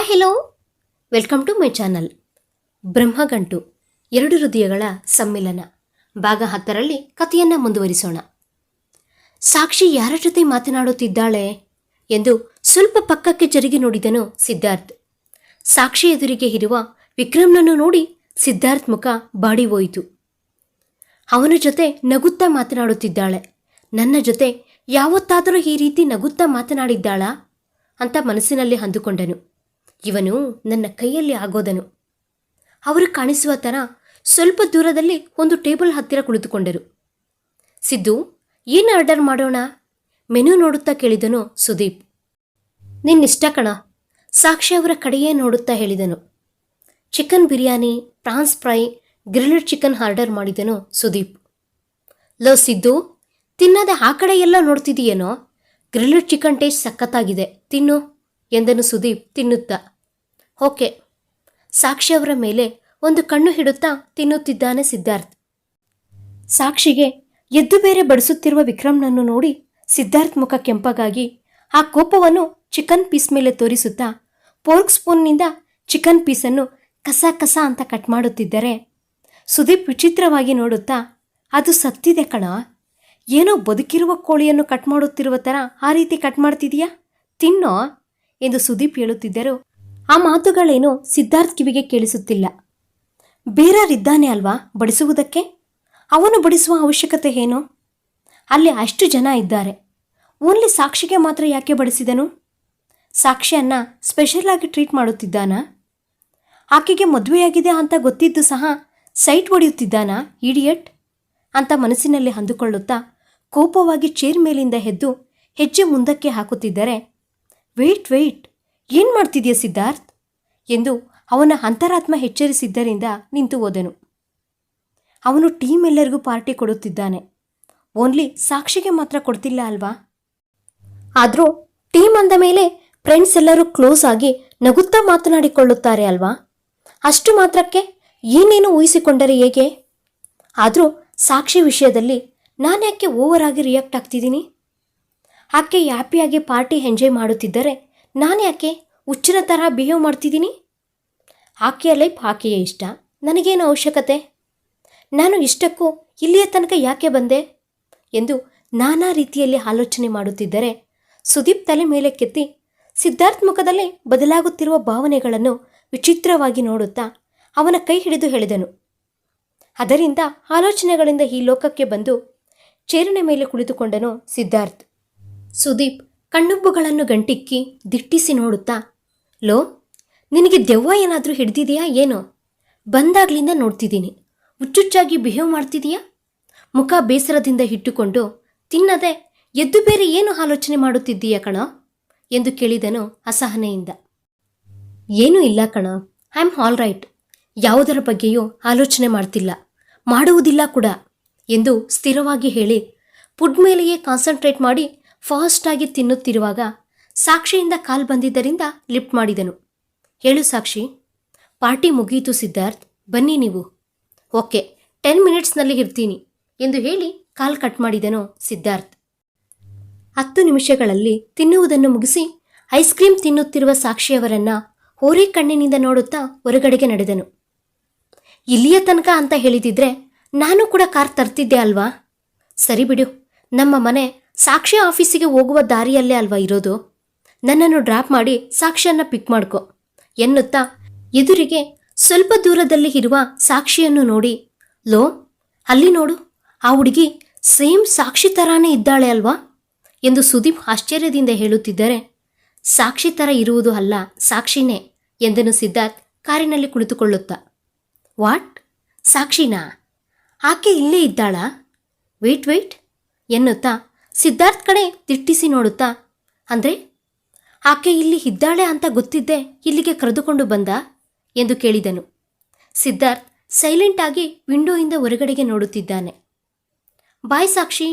Hi hello welcome to my channel Brahmagantu, ಎರಡು ಹೃದಯಗಳ ಸಮ್ಮಿಲನ. ಭಾಗ ಹತ್ತರಲ್ಲಿ ಕಥೆಯನ್ನು ಮುಂದುವರಿಸೋಣ. ಸಾಕ್ಷಿ ಯಾರ ಜೊತೆ ಮಾತನಾಡುತ್ತಿದ್ದಾಳೆ ಎಂದು ಸ್ವಲ್ಪ ಪಕ್ಕಕ್ಕೆ ಜರುಗಿ ನೋಡಿದನು ಸಿದ್ಧಾರ್ಥ್. ಸಾಕ್ಷಿ ಎದುರಿಗೆ ಇರುವ ವಿಕ್ರಮ್ನನ್ನು ನೋಡಿ ಸಿದ್ಧಾರ್ಥ್ ಮುಖ ಬಾಡಿ ಹೋಯಿತು. ಅವನ ಜೊತೆ ನಗುತ್ತಾ ಮಾತನಾಡುತ್ತಿದ್ದಾಳೆ. ನನ್ನ ಜೊತೆ ಯಾವತ್ತಾದರೂ ಈ ರೀತಿ ನಗುತ್ತಾ ಮಾತನಾಡಿದ್ದಾಳಾ ಅಂತ ಮನಸ್ಸಿನಲ್ಲಿ ಅಂದುಕೊಂಡನು. ಇವನು ನನ್ನ ಕೈಯಲ್ಲಿ ಆಗೋದನು. ಅವರು ಕಾಣಿಸುವ ಥರ ಸ್ವಲ್ಪ ದೂರದಲ್ಲಿ ಒಂದು ಟೇಬಲ್ ಹತ್ತಿರ ಕುಳಿತುಕೊಂಡರು. ಸಿದ್ದು, ಏನು ಆರ್ಡರ್ ಮಾಡೋಣ? ಮೆನು ನೋಡುತ್ತಾ ಕೇಳಿದನು ಸುದೀಪ್. ನಿನ್ನಿಷ್ಟ ಕಣ? ಸಾಕ್ಷಿ ಅವರ ಕಡೆಯೇ ನೋಡುತ್ತಾ ಹೇಳಿದನು. Chicken biryani prawns fry, grilled chicken order ಮಾಡಿದನು ಸುದೀಪ್. ಲೋ ಸಿದ್ದು, ತಿನ್ನದೆ ಆ ಕಡೆ ಎಲ್ಲ ನೋಡ್ತಿದೀಯೇನೋ ಗ್ರಿಲ್ಡ್ ಚಿಕನ್ ಟೇಸ್ಟ್ ಸಖತ್ತಾಗಿದೆ. ತಿನ್ನು. ಎಂದನು ಸುದೀಪ್ ತಿನ್ನುತ್ತಾ. ಓಕೆ. ಸಾಕ್ಷಿ ಅವರ ಮೇಲೆ ಒಂದು ಕಣ್ಣು ಹಿಡುತ್ತಾ ತಿನ್ನುತ್ತಿದ್ದಾನೆ ಸಿದ್ಧಾರ್ಥ್. ಸಾಕ್ಷಿಗೆ ಎದ್ದು ಬೇರೆ ಬಡಿಸುತ್ತಿರುವ ವಿಕ್ರಮ್ನನ್ನು ನೋಡಿ ಸಿದ್ಧಾರ್ಥ್ ಮುಖ ಕೆಂಪಗಾಗಿ ಆ ಕೋಪವನ್ನು ಚಿಕನ್ ಪೀಸ್ ಮೇಲೆ ತೋರಿಸುತ್ತಾ ಪೋರ್ಕ್ ಸ್ಪೂನ್ನಿಂದ ಚಿಕನ್ ಪೀಸನ್ನು ಕಸ ಕಸ ಅಂತ ಕಟ್ ಮಾಡುತ್ತಿದ್ದರೆ ಸುದೀಪ್ ವಿಚಿತ್ರವಾಗಿ ನೋಡುತ್ತಾ, ಅದು ಸತ್ತಿದೆ ಕಣ. ಏನೋ ಬದುಕಿರುವ ಕೋಳಿಯನ್ನು ಕಟ್ ಮಾಡುತ್ತಿರುವ ಥರ ಆ ರೀತಿ ಕಟ್ ಮಾಡ್ತಿದೀಯಾ? ತಿನ್ನೋ? ಎಂದು ಸುದೀಪ್ ಹೇಳುತ್ತಿದ್ದರು ಆ ಮಾತುಗಳೇನೋ ಸಿದ್ಧಾರ್ಥ್ ಕಿವಿಗೆ ಕೇಳಿಸುತ್ತಿಲ್ಲ. ಬೇರಾರಿದ್ದಾನೆ ಅಲ್ವಾ ಬಡಿಸುವುದಕ್ಕೆ? ಅವನು ಬಡಿಸುವ ಅವಶ್ಯಕತೆ ಏನು? ಅಲ್ಲಿ ಅಷ್ಟು ಜನ ಇದ್ದಾರೆ. ಓನ್ಲಿ ಸಾಕ್ಷಿಗೆ ಮಾತ್ರ ಯಾಕೆ ಬಡಿಸಿದನು? ಸಾಕ್ಷಿಯನ್ನ ಸ್ಪೆಷಲ್ ಆಗಿ ಟ್ರೀಟ್ ಮಾಡುತ್ತಿದ್ದಾನಾ? ಆಕೆಗೆ ಮದುವೆಯಾಗಿದೆ ಅಂತ ಗೊತ್ತಿದ್ದು ಸಹ ಸೈಟ್ ಹೊಡೆಯುತ್ತಿದ್ದಾನಾ ಈಡಿಯಟ್ ಅಂತ ಮನಸ್ಸಿನಲ್ಲಿ ಅಂದುಕೊಳ್ಳುತ್ತಾ ಕೋಪವಾಗಿ ಚೇರ್ ಮೇಲಿಂದ ಎದ್ದು ಹೆಜ್ಜೆ ಮುಂದಕ್ಕೆ ಹಾಕುತ್ತಿದ್ದರೆ ವೆಯ್ಟ್ ವೆಯ್ಟ್ ಏನು ಮಾಡ್ತಿದ್ಯಾ ಸಿದ್ಧಾರ್ಥ್? ಎಂದು ಅವನ ಅಂತರಾತ್ಮ ಎಚ್ಚರಿಸಿದ್ದರಿಂದ ನಿಂತು ಹೋದನು. ಅವನು ಟೀಮ್ ಎಲ್ಲರಿಗೂ ಪಾರ್ಟಿ ಕೊಡುತ್ತಿದ್ದಾನೆ. ಓನ್ಲಿ ಸಾಕ್ಷಿಗೆ ಮಾತ್ರ ಕೊಡ್ತಿಲ್ಲ ಅಲ್ವಾ? ಆದರೂ ಟೀಮ್ ಅಂದ ಮೇಲೆ ಫ್ರೆಂಡ್ಸ್ ಎಲ್ಲರೂ ಕ್ಲೋಸ್ ಆಗಿ ನಗುತ್ತಾ ಮಾತನಾಡಿಕೊಳ್ಳುತ್ತಾರೆ ಅಲ್ವಾ? ಅಷ್ಟು ಮಾತ್ರಕ್ಕೆ ಏನೇನು ಊಹಿಸಿಕೊಂಡರೆ ಹೇಗೆ? ಆದರೂ ಸಾಕ್ಷಿ ವಿಷಯದಲ್ಲಿ ನಾನು ಯಾಕೆ ಓವರ್ ಆಗಿ ರಿಯಾಕ್ಟ್ ಆಗ್ತಿದ್ದೀನಿ? ಆಕೆ ಹ್ಯಾಪಿಯಾಗಿ ಪಾರ್ಟಿ ಎಂಜಾಯ್ ಮಾಡುತ್ತಿದ್ದರೆ ನಾನು ಯಾಕೆ ಹುಚ್ಚಿನ ಥರ ಬಿಹೇವ್ ಮಾಡ್ತಿದ್ದೀನಿ? ಆಕೆಯ ಲೈಫ್ ಆಕೆಯ ಇಷ್ಟ. ನನಗೇನು ಅವಶ್ಯಕತೆ? ನಾನು ಇಷ್ಟಕ್ಕೂ ಇಲ್ಲಿಯ ತನಕ ಯಾಕೆ ಬಂದೆ? ಎಂದು ನಾನಾ ರೀತಿಯಲ್ಲಿ ಆಲೋಚನೆ ಮಾಡುತ್ತಿದ್ದರೆ ಸುದೀಪ್ ತಲೆ ಮೇಲೆ ಕೆತ್ತಿ ಸಿದ್ಧಾರ್ಥ್ ಮುಖದಲ್ಲಿ ಬದಲಾಗುತ್ತಿರುವ ಭಾವನೆಗಳನ್ನು ವಿಚಿತ್ರವಾಗಿ ನೋಡುತ್ತಾ ಅವನ ಕೈ ಹಿಡಿದು ಹೇಳಿದನು. ಅದರಿಂದ ಆಲೋಚನೆಗಳಿಂದ ಈ ಲೋಕಕ್ಕೆ ಬಂದು ಚೇರಿನ ಮೇಲೆ ಕುಳಿತುಕೊಂಡನು ಸಿದ್ಧಾರ್ಥ್. ಸುದೀಪ್ ಕಣ್ಣುಬ್ಬುಗಳನ್ನು ಗಂಟಿಕ್ಕಿ ದಿಟ್ಟಿಸಿ ನೋಡುತ್ತಾ, ಲೋ, ನಿನಗೆ ದೆವ್ವ ಏನಾದರೂ ಹಿಡ್ದಿದೆಯಾ ಏನೋ? ಬಂದಾಗ್ಲಿಂದ ನೋಡ್ತಿದ್ದೀನಿ. ಹುಚ್ಚುಚ್ಚಾಗಿ ಬಿಹೇವ್ ಮಾಡ್ತಿದೀಯಾ? ಮುಖ ಬೇಸರದಿಂದ ಇಟ್ಟುಕೊಂಡು, ತಿನ್ನದೆ ಎದ್ದು ಬೇರೆ ಏನು ಆಲೋಚನೆ ಮಾಡುತ್ತಿದ್ದೀಯ ಕಣ? ಎಂದು ಕೇಳಿದನು ಅಸಹನೆಯಿಂದ. ಏನೂ ಇಲ್ಲ ಕಣ. I am all right. ಯಾವುದರ ಬಗ್ಗೆಯೂ ಆಲೋಚನೆ ಮಾಡ್ತಿಲ್ಲ. ಮಾಡುವುದಿಲ್ಲ ಕೂಡ ಎಂದು ಸ್ಥಿರವಾಗಿ ಹೇಳಿ ಫುಡ್ ಮೇಲೆಯೇ ಕಾನ್ಸಂಟ್ರೇಟ್ ಮಾಡಿ ಫಾಸ್ಟಾಗಿ ತಿನ್ನುತ್ತಿರುವಾಗ ಸಾಕ್ಷಿಯಿಂದ ಕಾಲ್ ಬಂದಿದ್ದರಿಂದ ಲಿಫ್ಟ್ ಮಾಡಿದನು. ಹೇಳು ಸಾಕ್ಷಿ. ಪಾರ್ಟಿ ಮುಗಿಯಿತು ಸಿದ್ಧಾರ್ಥ್. ಬನ್ನಿ ನೀವು. ಓಕೆ, ಟೆನ್ ಮಿನಿಟ್ಸ್ನಲ್ಲಿ ಇರ್ತೀನಿ. ಎಂದು ಹೇಳಿ ಕಾಲ್ ಕಟ್ ಮಾಡಿದನು ಸಿದ್ಧಾರ್ಥ್. ಹತ್ತು ನಿಮಿಷಗಳಲ್ಲಿ ತಿನ್ನುವುದನ್ನು ಮುಗಿಸಿ ಐಸ್ ಕ್ರೀಮ್ ತಿನ್ನುತ್ತಿರುವ ಸಾಕ್ಷಿಯವರನ್ನ ಹೋರೆ ಕಣ್ಣಿನಿಂದ ನೋಡುತ್ತಾ ಹೊರಗಡೆಗೆ ನಡೆದನು. ಇಲ್ಲಿಯ ತನಕ ಅಂತ ಹೇಳಿದಿದ್ರೆ ನಾನು ಕೂಡ ಕಾರ್ ತರ್ತಿದ್ದೆ ಅಲ್ವಾ? ಸರಿ ಬಿಡು. ನಮ್ಮ ಮನೆ ಸಾಕ್ಷಿ ಆಫೀಸಿಗೆ ಹೋಗುವ ದಾರಿಯಲ್ಲೇ ಅಲ್ವಾ ಇರೋದು? ನನ್ನನ್ನು ಡ್ರಾಪ್ ಮಾಡಿ ಸಾಕ್ಷಿಯನ್ನು ಪಿಕ್ ಮಾಡ್ಕೊ, ಎನ್ನುತ್ತಾ ಎದುರಿಗೆ ಸ್ವಲ್ಪ ದೂರದಲ್ಲಿ ಇರುವ ಸಾಕ್ಷಿಯನ್ನು ನೋಡಿ, ಲೋ, ಅಲ್ಲಿ ನೋಡು, ಆ ಹುಡುಗಿ ಸೇಮ್ ಸಾಕ್ಷಿ ಥರಾನೇ ಇದ್ದಾಳೆ ಅಲ್ವಾ? ಎಂದು ಸುದೀಪ್ ಆಶ್ಚರ್ಯದಿಂದ ಹೇಳುತ್ತಿದ್ದರೆ, ಸಾಕ್ಷಿ ಥರ ಇರುವುದು ಅಲ್ಲ, ಸಾಕ್ಷಿನೇ ಎಂದನು ಸಿದ್ಧಾರ್ಥ್ ಕಾರಿನಲ್ಲಿ ಕುಳಿತುಕೊಳ್ಳುತ್ತಾ. ವಾಟ್? ಸಾಕ್ಷಿನಾ? ಆಕೆ ಇಲ್ಲೇ ಇದ್ದಾಳಾ? ವೇಟ್ ವೆಯ್ಟ್ ಎನ್ನುತ್ತಾ ಸಿದ್ಧಾರ್ಥ್ ಕಡೆ ದಿಟ್ಟಿಸಿ ನೋಡುತ್ತಾ, ಅಂದರೆ? ಆಕೆ ಇಲ್ಲಿ ಇದ್ದಾಳೆ ಅಂತ ಗೊತ್ತಿದ್ದೆ ಇಲ್ಲಿಗೆ ಕರೆದುಕೊಂಡು ಬಂದ? ಎಂದು ಕೇಳಿದನು. ಸಿದ್ಧಾರ್ಥ್ ಸೈಲೆಂಟ್ ಆಗಿ ವಿಂಡೋಯಿಂದ ಹೊರಗಡೆಗೆ ನೋಡುತ್ತಿದ್ದಾನೆ. ಬಾಯ್ ಸಾಕ್ಷಿ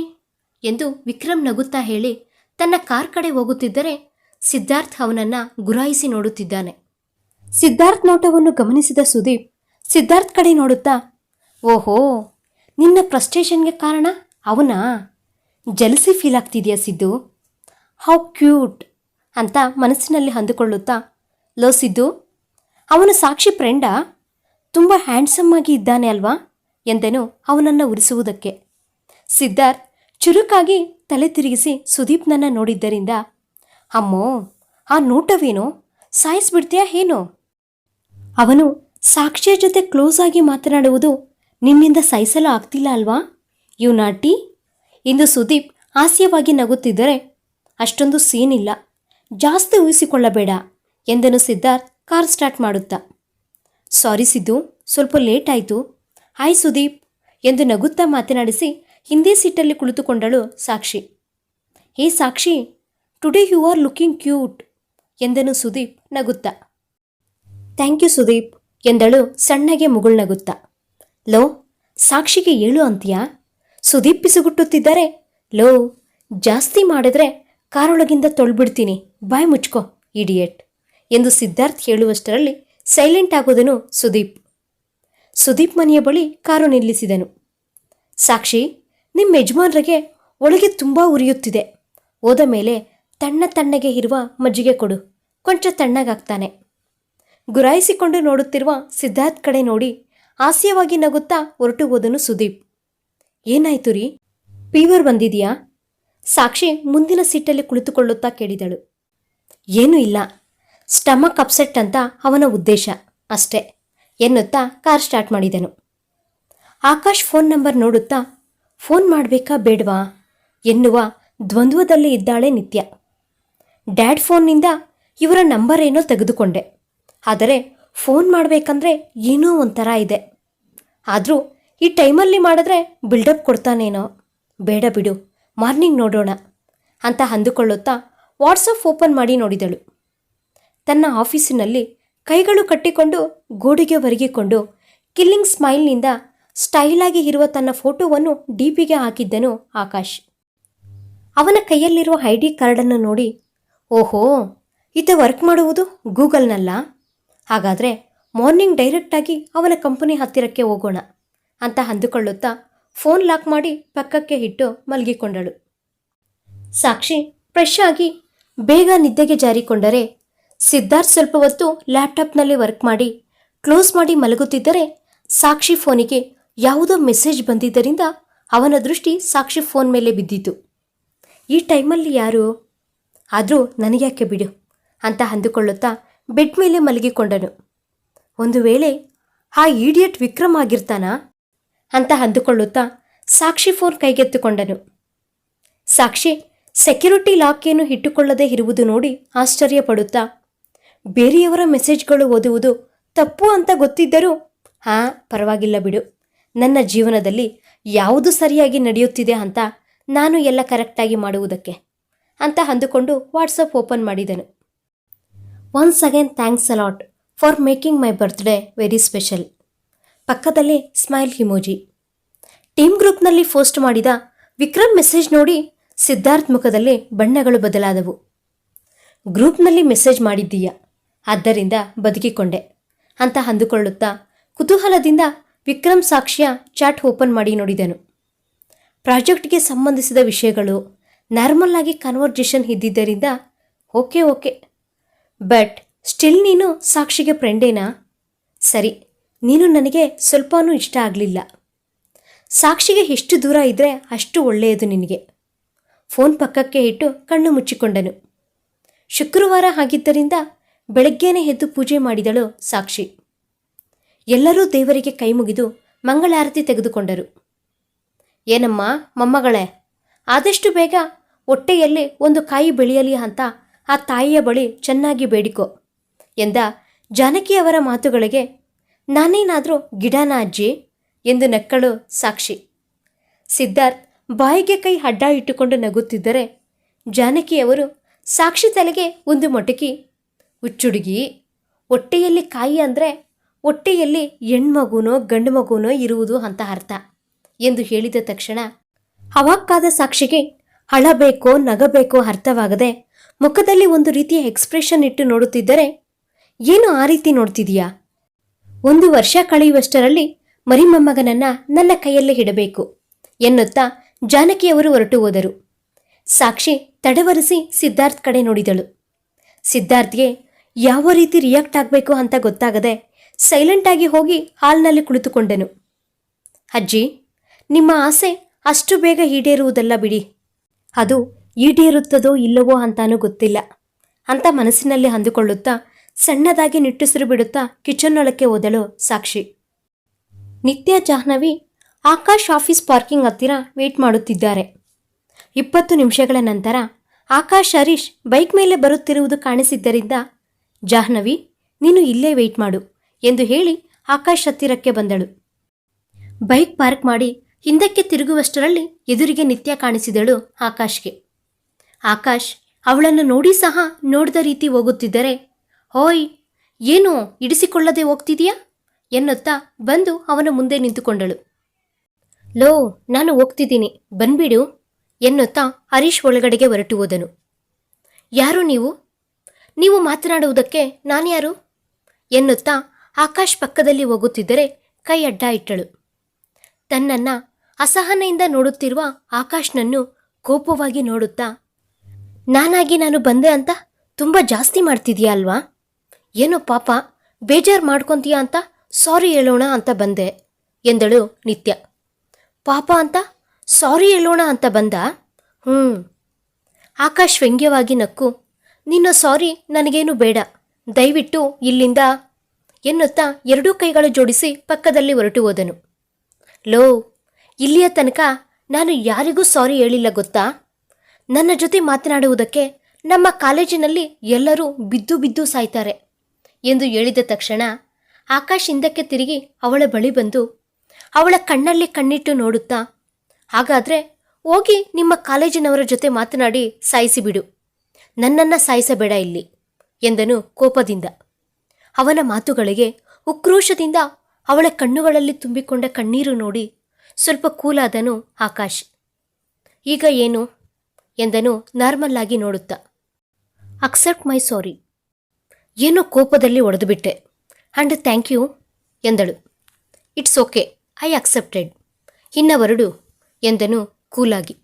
ಎಂದು ವಿಕ್ರಮ್ ನಗುತ್ತಾ ಹೇಳಿ ತನ್ನ ಕಾರ್ ಕಡೆ ಹೋಗುತ್ತಿದ್ದರೆ ಸಿದ್ಧಾರ್ಥ್ ಅವನನ್ನ ಗುರಾಯಿಸಿ ನೋಡುತ್ತಿದ್ದಾನೆ. ಸಿದ್ಧಾರ್ಥ್ ನೋಟವನ್ನು ಗಮನಿಸಿದ ಸುದೀಪ್ ಸಿದ್ಧಾರ್ಥ್ ಕಡೆ ನೋಡುತ್ತಾ, ಓಹೋ, ನಿನ್ನ ಫ್ರಸ್ಟ್ರೇಷನ್ಗೆ ಕಾರಣ ಅವನಾ? ಜಲಸಿ ಫೀಲ್ ಆಗ್ತಿದೆಯಾ ಸಿದ್ದು? ಹೌ ಕ್ಯೂಟ್ ಅಂತ ಮನಸ್ಸಿನಲ್ಲಿ ಅಂದುಕೊಳ್ಳುತ್ತಾ, ಲೋ ಸಿದ್ದು, ಅವನು ಸಾಕ್ಷಿ ಫ್ರೆಂಡಾ ತುಂಬ ಹ್ಯಾಂಡ್ಸಮ್ ಆಗಿ ಇದ್ದಾನೆ ಅಲ್ವಾ? ಎಂದೆನು ಅವನನ್ನು ಉರಿಸುವುದಕ್ಕೆ. ಸಿದ್ಧಾರ್ಥ್ ಚುರುಕಾಗಿ ತಲೆ ತಿರುಗಿಸಿ ಸುದೀಪ್ನನ್ನ ನೋಡಿದ್ದರಿಂದ, ಅಮ್ಮೋ, ಆ ನೋಟವೇನು? ಸಾಯಿಸ್ಬಿಡ್ತೀಯಾ ಏನು? ಅವನು ಸಾಕ್ಷಿಯ ಜೊತೆ ಕ್ಲೋಸ್ ಆಗಿ ಮಾತನಾಡುವುದು ನಿನ್ನಿಂದ ಸಹಿಸಲು ಆಗ್ತಿಲ್ಲ ಅಲ್ವಾ, ಯು ನಾಟಿ? ಇಂದು ಸುದೀಪ್ ಹಾಸ್ಯವಾಗಿ ನಗುತ್ತಿದ್ದರೆ ಅಷ್ಟೊಂದು ಸೀನ್ ಇಲ್ಲ. ಜಾಸ್ತಿ ಊಹಿಸಿಕೊಳ್ಳಬೇಡ ಎಂದನು ಸಿದ್ಧಾರ್ಥ್ ಕಾರ್ ಸ್ಟಾರ್ಟ್ ಮಾಡುತ್ತಾ. ಸಾರಿ ಸಿದ್ದು, ಸ್ವಲ್ಪ ಲೇಟ್ ಆಯಿತು. ಹಾಯ್ ಸುದೀಪ್, ಎಂದು ನಗುತ್ತಾ ಮಾತನಾಡಿಸಿ ಹಿಂದೆ ಸೀಟಲ್ಲಿ ಕುಳಿತುಕೊಂಡಳು Sakshi. Hey Sakshi today you are looking cute ಎಂದನು ಸುದೀಪ್ ನಗುತ್ತಾ. ಥ್ಯಾಂಕ್ ಯು ಸುದೀಪ್, ಎಂದಳು ಸಣ್ಣಗೆ ಮುಗುಳ್ನಗುತ್ತಾ. ಲೋ, ಸಾಕ್ಷಿಗೆ ಏಳು ಅಂತೀಯಾ? ಸುದೀಪ್ ಪಿಸುಗುಟ್ಟುತ್ತಿದ್ದರೆ ಲೋ, ಜಾಸ್ತಿ ಮಾಡಿದ್ರೆ ಕಾರೊಳಗಿಂದ ತೊಳ್ಬಿಡ್ತೀನಿ, ಬಾಯ್ ಮುಚ್ಕೋ, ಇಡಿಯೇಟ್ ಎಂದು ಸಿದ್ಧಾರ್ಥ್ ಹೇಳುವಷ್ಟರಲ್ಲಿ ಸೈಲೆಂಟ್ ಆಗೋದನು ಸುದೀಪ್. ಸುದೀಪ್ ಮನೆಯ ಬಳಿ ಕಾರು ನಿಲ್ಲಿಸಿದನು. ಸಾಕ್ಷಿ ನಿಮ್ಮ ಯಜಮಾನ್ರಿಗೆ ಒಳಗೆ ತುಂಬ ಉರಿಯುತ್ತಿದೆ. ಹೋದ ಮೇಲೆ ತಣ್ಣ ತಣ್ಣಗೆ ಇರುವ ಮಜ್ಜಿಗೆ ಕೊಡು, ಕೊಂಚ ತಣ್ಣಗಾಗ್ತಾನೆ. ಗುರಾಯಿಸಿಕೊಂಡು ನೋಡುತ್ತಿರುವ ಸಿದ್ಧಾರ್ಥ್ ಕಡೆ ನೋಡಿ ಹಾಸ್ಯವಾಗಿ ನಗುತ್ತಾ ಹೊರಟು ಹೋದನು ಸುದೀಪ್. ಏನಾಯ್ತು ರೀ? ಫೀವರ್ ಬಂದಿದೆಯಾ? ಸಾಕ್ಷಿ ಮುಂದಿನ ಸೀಟಲ್ಲಿ ಕುಳಿತುಕೊಳ್ಳುತ್ತಾ ಕೇಳಿದಳು. ಏನೂ ಇಲ್ಲ. ಸ್ಟಮಕ್ ಅಪ್ಸೆಟ್ ಅಂತ ಅವನ ಉದ್ದೇಶ. ಅಷ್ಟೇ. ಎನ್ನುತ್ತಾ ಕಾರ್ ಸ್ಟಾರ್ಟ್ ಮಾಡಿದನು. ಆಕಾಶ್ ಫೋನ್ ನಂಬರ್ ನೋಡುತ್ತಾ, ಫೋನ್ ಮಾಡಬೇಕಾ ಬೇಡವಾ? ಎನ್ನುವ ದ್ವಂದ್ವದಲ್ಲಿ ಇದ್ದಾಳೆ ನಿತ್ಯ. ಡ್ಯಾಡ್ ಫೋನ್ನಿಂದ ಇವರ ನಂಬರ್ ಏನೋ ತೆಗೆದುಕೊಂಡೆ. ಆದರೆ ಫೋನ್ ಮಾಡಬೇಕಂದ್ರೆ ಏನೋ ಒಂಥರ ಇದೆ. ಆದರೂ ಈ ಟೈಮಲ್ಲಿ ಮಾಡಿದ್ರೆ ಬಿಲ್ಡಪ್ ಕೊಡ್ತಾನೇನೋ. ಬೇಡ ಬಿಡು, ಮಾರ್ನಿಂಗ್ ನೋಡೋಣ ಅಂತ ಅಂದುಕೊಳ್ಳುತ್ತಾ ವಾಟ್ಸಪ್ ಓಪನ್ ಮಾಡಿ ನೋಡಿದಳು. ತನ್ನ ಆಫೀಸಿನಲ್ಲಿ ಕೈಗಳು ಕಟ್ಟಿಕೊಂಡು ಗೋಡೆಗೆ ಒರಗಿಕೊಂಡು ಕಿಲ್ಲಿಂಗ್ ಸ್ಮೈಲ್ನಿಂದ ಸ್ಟೈಲಾಗಿ ಇರುವ ತನ್ನ ಫೋಟೋವನ್ನು ಡಿಪಿಗೆ ಹಾಕಿದ್ದನು ಆಕಾಶ್. ಅವನ ಕೈಯಲ್ಲಿರುವ ಐ ಡಿ ಕಾರ್ಡನ್ನು ನೋಡಿ, ಓಹೋ ಈತ ವರ್ಕ್ ಮಾಡುವುದು ಗೂಗಲ್ನಲ್ಲ? ಹಾಗಾದರೆ ಮಾರ್ನಿಂಗ್ ಡೈರೆಕ್ಟಾಗಿ ಅವನ ಕಂಪನಿ ಹತ್ತಿರಕ್ಕೆ ಹೋಗೋಣ. ಅಂತ ಅಂದುಕೊಳ್ಳುತ್ತಾ ಫೋನ್ ಲಾಕ್ ಮಾಡಿ ಪಕ್ಕಕ್ಕೆ ಇಟ್ಟು ಮಲಗಿಕೊಂಡಳು. ಸಾಕ್ಷಿ, ಫ್ರೆಶ್ ಆಗಿ ಬೇಗ ನಿದ್ದೆಗೆ ಜಾರಿಕೊಂಡರೆ ಸಿದ್ಧಾರ್ಥ್ ಸ್ವಲ್ಪ ಹೊತ್ತು ಲ್ಯಾಪ್ಟಾಪ್ನಲ್ಲಿ ವರ್ಕ್ ಮಾಡಿ, ಕ್ಲೋಸ್ ಮಾಡಿ ಮಲಗುತ್ತಿದ್ದರೆ ಸಾಕ್ಷಿ ಫೋನಿಗೆ ಯಾವುದೋ ಮೆಸೇಜ್ ಬಂದಿದ್ದರಿಂದ ಅವನ ದೃಷ್ಟಿ ಸಾಕ್ಷಿ ಫೋನ್ ಮೇಲೆ ಬಿದ್ದಿತು. ಈ ಟೈಮಲ್ಲಿ ಯಾರು? ಆದರೂ ನನಗ್ಯಾಕೆ ಬಿಡು ಅಂತ ಅಂದುಕೊಳ್ಳುತ್ತಾ ಬೆಡ್ ಮೇಲೆ ಮಲಗಿಕೊಂಡನು. ಒಂದು ವೇಳೆ ಆ ಈಡಿಯಟ್ ವಿಕ್ರಮ್ ಆಗಿರ್ತಾನಾ? ಅಂತ ಅಂದುಕೊಳ್ಳುತ್ತಾ ಸಾಕ್ಷಿ ಫೋನ್ ಕೈಗೆತ್ತಿಕೊಂಡನು. ಸಾಕ್ಷಿ ಸೆಕ್ಯುರಿಟಿ ಲಾಕ್ ಏನು ಇಟ್ಟುಕೊಳ್ಳದೆ ಇರುವುದು ನೋಡಿ ಆಶ್ಚರ್ಯಪಡುತ್ತಾ, ಬೇರೆಯವರ ಮೆಸೇಜ್ಗಳು ಓದುವುದು ತಪ್ಪು ಅಂತ ಗೊತ್ತಿದ್ದರೂ, ಹಾ, ಪರವಾಗಿಲ್ಲ ಬಿಡು. ನನ್ನ ಜೀವನದಲ್ಲಿ ಯಾವುದು ಸರಿಯಾಗಿ ನಡೆಯುತ್ತಿದೆ ಅಂತ ನಾನು ಎಲ್ಲ ಕರೆಕ್ಟಾಗಿ ಮಾಡುವುದಕ್ಕೆ ಅಂತ ಅಂದುಕೊಂಡು ವಾಟ್ಸಪ್ ಓಪನ್ ಮಾಡಿದನು. Once again thanks a lot for making my birthday very special ಪಕ್ಕದಲ್ಲಿ ಸ್ಮೈಲ್ ಹಿಮೋಜಿ ಟೀಮ್ ಗ್ರೂಪ್ನಲ್ಲಿ ಪೋಸ್ಟ್ ಮಾಡಿದ ವಿಕ್ರಮ್ ಮೆಸೇಜ್ ನೋಡಿ ಸಿದ್ಧಾರ್ಥ್ ಮುಖದಲ್ಲಿ ಬಣ್ಣಗಳು ಬದಲಾದವು. ಗ್ರೂಪ್ನಲ್ಲಿ ಮೆಸೇಜ್ ಮಾಡಿದ್ದೀಯ? ಆದ್ದರಿಂದ ಬದುಕಿಕೊಂಡೆ. ಅಂತ ಅಂದುಕೊಳ್ಳುತ್ತಾ ಕುತೂಹಲದಿಂದ ವಿಕ್ರಮ್ ಸಾಕ್ಷಿಯ ಚಾಟ್ ಓಪನ್ ಮಾಡಿ ನೋಡಿದನು. ಪ್ರಾಜೆಕ್ಟ್ಗೆ ಸಂಬಂಧಿಸಿದ ವಿಷಯಗಳು ನಾರ್ಮಲ್ ಆಗಿ ಕನ್ವರ್ಜೇಷನ್ ಇದ್ದಿದ್ದರಿಂದ ಓಕೆ ಓಕೆ. ಬಟ್ ಸ್ಟಿಲ್ ನೀನು ಸಾಕ್ಷಿಗೆ ಫ್ರೆಂಡೇನಾ ಸರಿ ನೀನು ನನಗೆ ಸ್ವಲ್ಪನೂ ಇಷ್ಟ ಆಗಲಿಲ್ಲ. ಸಾಕ್ಷಿಗೆ ಎಷ್ಟು ದೂರ ಇದ್ದರೆ ಅಷ್ಟು ಒಳ್ಳೆಯದು ನಿನಗೆ. ಫೋನ್ ಪಕ್ಕಕ್ಕೆ ಇಟ್ಟು ಕಣ್ಣು ಮುಚ್ಚಿಕೊಂಡನು. ಶುಕ್ರವಾರ ಆಗಿದ್ದರಿಂದ ಬೆಳಗ್ಗೆನೇ ಎದ್ದು ಪೂಜೆ ಮಾಡಿದಳು ಸಾಕ್ಷಿ. ಎಲ್ಲರೂ ದೇವರಿಗೆ ಕೈ ಮುಗಿದು ಮಂಗಳಾರತಿ ತೆಗೆದುಕೊಂಡರು. ಏನಮ್ಮ ಮೊಮ್ಮಗಳೇ, ಆದಷ್ಟು ಬೇಗ ಹೊಟ್ಟೆಯಲ್ಲಿ ಒಂದು ಕಾಯಿ ಬೆಳೆಯಲಿ ಅಂತ ಆ ತಾಯಿಯ ಬಳಿ ಚೆನ್ನಾಗಿ ಬೇಡಿಕೊ ಎಂದ ಜಾನಕಿಯವರ ಮಾತುಗಳಿಗೆ ನಾನೇನಾದರೂ ಗಿಡನ ಅಜ್ಜಿ? ಎಂದು ನಕ್ಕಳು ಸಾಕ್ಷಿ. ಸಿದ್ಧಾರ್ಥ್ ಬಾಯಿಗೆ ಕೈ ಅಡ್ಡ ಇಟ್ಟುಕೊಂಡು ನಗುತ್ತಿದ್ದರೆ ಜಾನಕಿಯವರು ಸಾಕ್ಷಿ ತಲೆಗೆ ಒಂದು ಮೊಟಕಿ. ಹುಚ್ಚುಡುಗಿ, ಹೊಟ್ಟೆಯಲ್ಲಿ ಕಾಯಿ ಅಂದರೆ ಹೊಟ್ಟೆಯಲ್ಲಿ ಹೆಣ್ಮಗುನೋ ಗಂಡು ಮಗುನೋ ಇರುವುದು ಅಂತ ಅರ್ಥ ಎಂದು ಹೇಳಿದ ತಕ್ಷಣ ಅವಾಕ್ಕಾದ ಸಾಕ್ಷಿಗೆ ಅಳಬೇಕೋ ನಗಬೇಕೋ ಅರ್ಥವಾಗದೆ ಮುಖದಲ್ಲಿ ಒಂದು ರೀತಿಯ ಎಕ್ಸ್ಪ್ರೆಷನ್ ಇಟ್ಟು ನೋಡುತ್ತಿದ್ದರೆ, ಏನು ಆ ರೀತಿ ನೋಡ್ತಿದೀಯಾ ಒಂದು ವರ್ಷ ಕಳೆಯುವಷ್ಟರಲ್ಲಿ ಮರಿಮೊಮ್ಮಗನನ್ನ ನನ್ನ ಕೈಯಲ್ಲೇ ಇಡಬೇಕು ಎನ್ನುತ್ತಾ ಜಾನಕಿಯವರು ಹೊರಟು ಹೋದರು. ಸಾಕ್ಷಿ ತಡವರಿಸಿ ಸಿದ್ಧಾರ್ಥ್ ಕಡೆ ನೋಡಿದಳು. ಸಿದ್ಧಾರ್ಥ್ಗೆ ಯಾವ ರೀತಿ ರಿಯಾಕ್ಟ್ ಆಗಬೇಕು ಅಂತ ಗೊತ್ತಾಗದೆ ಸೈಲೆಂಟಾಗಿ ಹೋಗಿ ಹಾಲ್ನಲ್ಲಿ ಕುಳಿತುಕೊಂಡೆನು. ಅಜ್ಜಿ, ನಿಮ್ಮ ಆಸೆ ಅಷ್ಟು ಬೇಗ ಈಡೇರುವುದಲ್ಲ ಬಿಡಿ. ಅದು ಈಡೇರುತ್ತದೋ ಇಲ್ಲವೋ ಅಂತಾನೂ ಗೊತ್ತಿಲ್ಲ. ಅಂತ ಮನಸ್ಸಿನಲ್ಲಿ ಅಂದುಕೊಳ್ಳುತ್ತಾ ಸಣ್ಣದಾಗಿ ನಿಟ್ಟುಸಿರು ಬಿಡುತ್ತಾ ಕಿಚನ್ನೊಳಕ್ಕೆ ಓದಲು ಸಾಕ್ಷಿ. ನಿತ್ಯ ಜಾಹ್ನವಿ ಆಕಾಶ್ ಆಫೀಸ್ ಪಾರ್ಕಿಂಗ್ ಹತ್ತಿರ ವೇಟ್ ಮಾಡುತ್ತಿದ್ದಾರೆ. ಇಪ್ಪತ್ತು ನಿಮಿಷಗಳ ನಂತರ ಆಕಾಶ್ ಹರೀಶ್ ಬೈಕ್ ಮೇಲೆ ಬರುತ್ತಿರುವುದು ಕಾಣಿಸಿದ್ದರಿಂದ, ಜಾಹ್ನವಿ, ನೀನು ಇಲ್ಲೇ ವೇಟ್ ಮಾಡು ಎಂದು ಹೇಳಿ ಆಕಾಶ್ ಹತ್ತಿರಕ್ಕೆ ಬಂದಳು. ಬೈಕ್ ಪಾರ್ಕ್ ಮಾಡಿ ಹಿಂದಕ್ಕೆ ತಿರುಗುವಷ್ಟರಲ್ಲಿ ಎದುರಿಗೆ ನಿತ್ಯ ಕಾಣಿಸಿದಳು ಆಕಾಶ್ಗೆ. ಆಕಾಶ್ ಅವಳನ್ನು ನೋಡಿ ಸಹ ನೋಡಿದ ರೀತಿ ಹೋಗುತ್ತಿದ್ದರೆ ಹೋಯ್, ಏನು ಇಡಿಸಿಕೊಳ್ಳದೆ ಹೋಗ್ತಿದೀಯಾ? ಎನ್ನುತ್ತಾ ಬಂದು ಅವನ ಮುಂದೆ ನಿಂತುಕೊಂಡಳು. ಲೋ, ನಾನು ಹೋಗ್ತಿದ್ದೀನಿ, ಬಂದ್ಬಿಡು, ಎನ್ನುತ್ತಾ ಹರೀಶ್ ಒಳಗಡೆಗೆ ಹೊರಟು ಹೋದನು. ಯಾರು ನೀವು? ನೀವು ಮಾತನಾಡುವುದಕ್ಕೆ ನಾನ್ಯಾರು ಎನ್ನುತ್ತಾ ಆಕಾಶ್ ಪಕ್ಕದಲ್ಲಿ ಹೋಗುತ್ತಿದ್ದರೆ ಕೈ ಅಡ್ಡ ಇಟ್ಟಳು. ತನ್ನನ್ನ ಅಸಹನೆಯಿಂದ ನೋಡುತ್ತಿರುವ ಆಕಾಶ್ನನ್ನು ಕೋಪವಾಗಿ ನೋಡುತ್ತಾ, ನಾನಾಗಿ ನಾನು ಬಂದೆ ಅಂತ ತುಂಬ ಜಾಸ್ತಿ ಮಾಡ್ತಿದೆಯಾ ಅಲ್ವಾ? ಏನೋ ಪಾಪ? ಬೇಜಾರು ಮಾಡ್ಕೊಂತೀಯ ಅಂತ ಸಾರಿ ಹೇಳೋಣ ಅಂತ ಬಂದೆ, ಎಂದಳು ನಿತ್ಯ. ಪಾಪ ಅಂತ? ಸಾರಿ ಹೇಳೋಣ ಅಂತ ಬಂದ? ಹ್ಞೂ ಆಕಾಶ್ ವ್ಯಂಗ್ಯವಾಗಿ ನಕ್ಕು, ನಿನ್ನ ಸಾರಿ ನನಗೇನು ಬೇಡ, ದಯವಿಟ್ಟು ಇಲ್ಲಿಂದ, ಎನ್ನುತ್ತಾ ಎರಡೂ ಕೈಗಳು ಜೋಡಿಸಿ ಪಕ್ಕದಲ್ಲಿ ಹೊರಟು ಹೋದನು. ಲೋ, ಇಲ್ಲಿಯ ತನಕ ನಾನು ಯಾರಿಗೂ ಸಾರಿ ಹೇಳಿಲ್ಲ ಗೊತ್ತಾ? ನನ್ನ ಜೊತೆ ಮಾತನಾಡುವುದಕ್ಕೆ ನಮ್ಮ ಕಾಲೇಜಿನಲ್ಲಿ ಎಲ್ಲರೂ ಬಿದ್ದು ಬಿದ್ದು ಸಾಯ್ತಾರೆ. ಎಂದು ಹೇಳಿದ ತಕ್ಷಣ ಆಕಾಶ್ ಹಿಂದಕ್ಕೆ ತಿರುಗಿ ಅವಳ ಬಳಿ ಬಂದು, ಅವಳ ಕಣ್ಣಲ್ಲಿ ಕಣ್ಣಿಟ್ಟು ನೋಡುತ್ತಾ, ಹಾಗಾದ್ರೆ ಹೋಗಿ ನಿಮ್ಮ ಕಾಲೇಜಿನವರ ಜೊತೆ ಮಾತನಾಡಿ ಸಾಯಿಸಿಬಿಡು. ನನ್ನನ್ನು ಸಾಯಿಸಬೇಡ ಇಲ್ಲಿ ಎಂದನು ಕೋಪದಿಂದ. ಅವನ ಮಾತುಗಳಿಗೆ ಉಕ್ರೋಶದಿಂದ ಅವಳ ಕಣ್ಣುಗಳಲ್ಲಿ ತುಂಬಿಕೊಂಡ ಕಣ್ಣೀರು ನೋಡಿ ಸ್ವಲ್ಪ ಕೂಲಾದನು ಆಕಾಶ್. ಈಗ ಏನು ಎಂದನು ನಾರ್ಮಲ್ ಆಗಿ ನೋಡುತ್ತಾ. Accept my sorry. ಏನೋ ಕೋಪದಲ್ಲಿ ಒಡೆದುಬಿಟ್ಟೆ. ಆ್ಯಂಡ್ ಥ್ಯಾಂಕ್ ಯು ಎಂದಳು. ಇಟ್ಸ್ ಓಕೆ ಐ ಅಕ್ಸೆಪ್ಟೆಡ್ ಇನ್ನವರಡು ಎಂದನು ಕೂಲಾಗಿ.